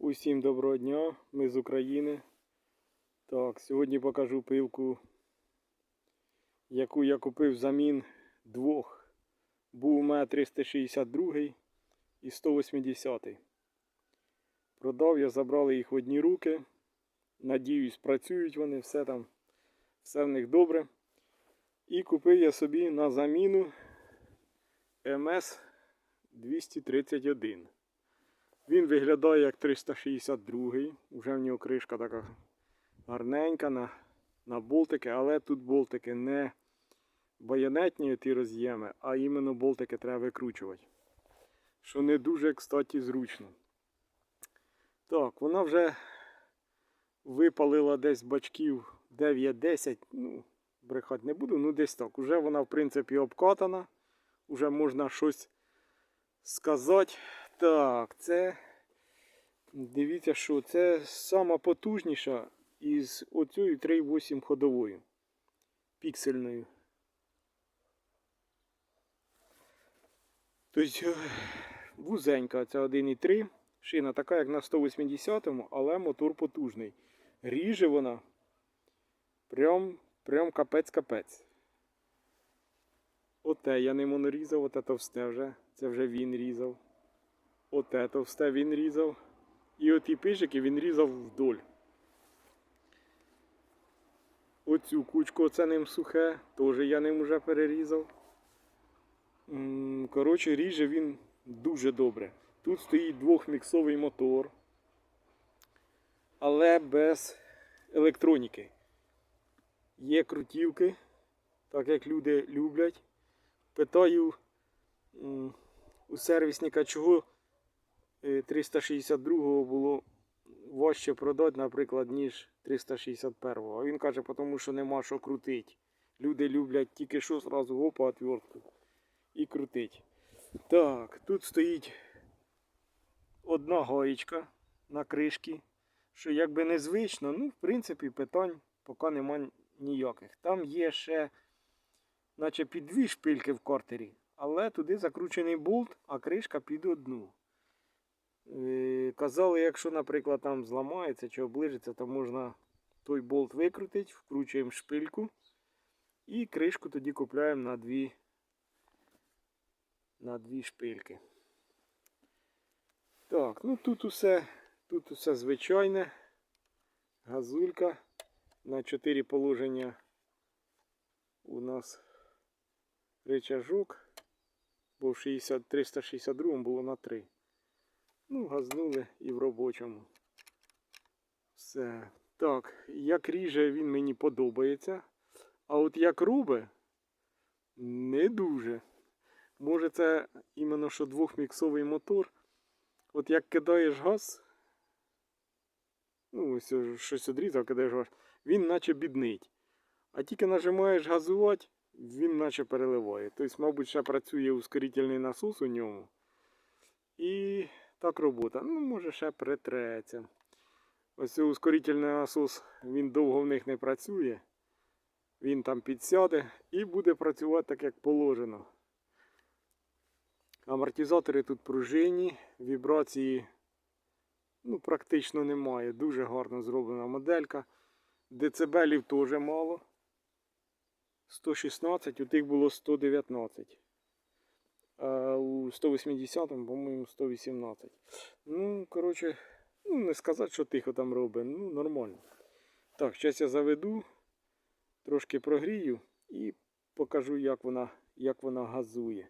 Усім доброго дня, ми з України. Так, сьогодні покажу пилку, яку я купив взамін двох. Був у мене 362 і 180. Продав я, забрали їх в одні руки. Надіюсь, працюють вони, все там, все в них добре. І купив я собі на заміну МС 231. Він виглядає як 362 Уже в нього кришка така гарненька на, на болтики, але тут болтики не байонетні ті роз'єми, а іменно болтики треба викручувати. Що не дуже, кстати, зручно. Так, вона вже випалила десь бачків 9-10. Ну, брехати не буду, ну десь так. Уже вона, в принципі, обкатана. Уже можна щось сказати. Так, це. Дивіться, що це сама потужніша із оцією 3.8 ходовою. Піксельною. Тобто вузенька, це 1.3. Шина така, як на 180-му, але мотор потужний. Ріже вона прям, прям капець-капець. Оте я не монорізав, оте товсте вже. Це вже він різав. Оте товсте він різав. І оті пижики він різав вдоль. Оцю кучку оце ним сухе, теж я ним вже перерізав. Коротше, ріже він дуже добре. Тут стоїть двохміксовий мотор, але без електроніки. Є крутівки, так як люди люблять. Питаю у сервісника, чого 362-го було важче продати, наприклад, ніж 361-го. А він каже, тому що нема що крутити. Люди люблять тільки що зразу гопа отвертку і крутить. Так, тут стоїть одна гаєчка на кришці, що якби незвично, ну, в принципі, питань поки нема ніяких. Там є ще, наче під дві шпильки в картері, але туди закручений болт, а кришка під одну. Е, Казали, якщо, наприклад, там зламається чи оближиться, то можна той болт викрутити, вкручуємо шпильку і кришку тоді купляємо на дві, на дві шпильки. Так, ну тут усе, тут усе звичайне. Газулька. На 4 положення у нас рычажок. Бо в 60, 362 було на 3. Ну, газнули і в робочому. Все. Так, як ріже він мені подобається. А от як рубе, не дуже. Може це іменно що двохміксовий мотор. От як кидаєш газ, ну ось о, щось одрізав, кидаєш газ, він наче біднить. А тільки нажимаєш газувати, він наче переливає. Тобто, мабуть, ще працює ускорительний насос у ньому. І так робота. Ну, може ще притреться. Ось ускорительний насос, він довго в них не працює. Він там підсяде і буде працювати так, як положено. Амортизатори тут пружинні, вібрації ну, практично немає. Дуже гарно зроблена моделька. Децибелів теж мало. 116, у тих було 119. У 180, по-моєму, 118. Ну, коротше, ну, не сказати, що тихо там робить. Ну, нормально. Так, зараз я заведу, трошки прогрію і покажу, як вона, як вона газує.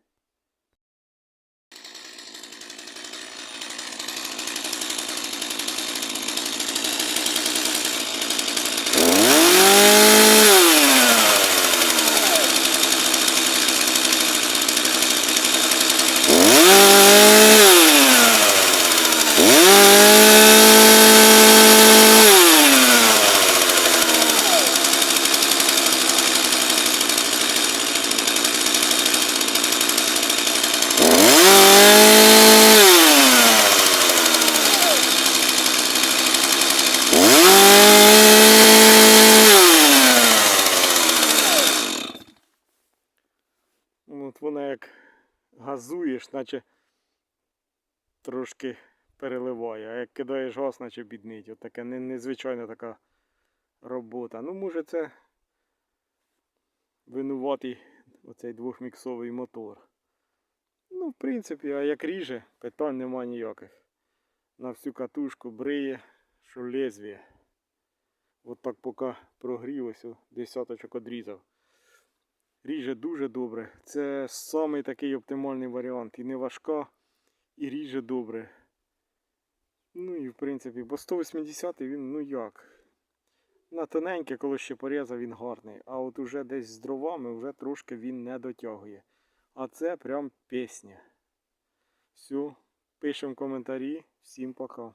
От вона як газуєш, наче трошки переливає, а як кидаєш газ, наче біднить. От таке не- незвичайна така робота. Ну, може, це винуватий оцей двохміксовий мотор. Ну, в принципі, а як ріже, питань нема ніяких. На всю катушку бриє, що лезвіє. От так поки прогрілось, о, десяточок одрізав. Ріже дуже добре. Це самий такий оптимальний варіант. І не важка, і ріже добре. Ну і в принципі, бо 180 він, ну як. На тоненьке, коли ще порізав, він гарний. А от уже десь з дровами вже трошки він не дотягує. А це прям пісня. Все, пишемо коментарі. Всім пока.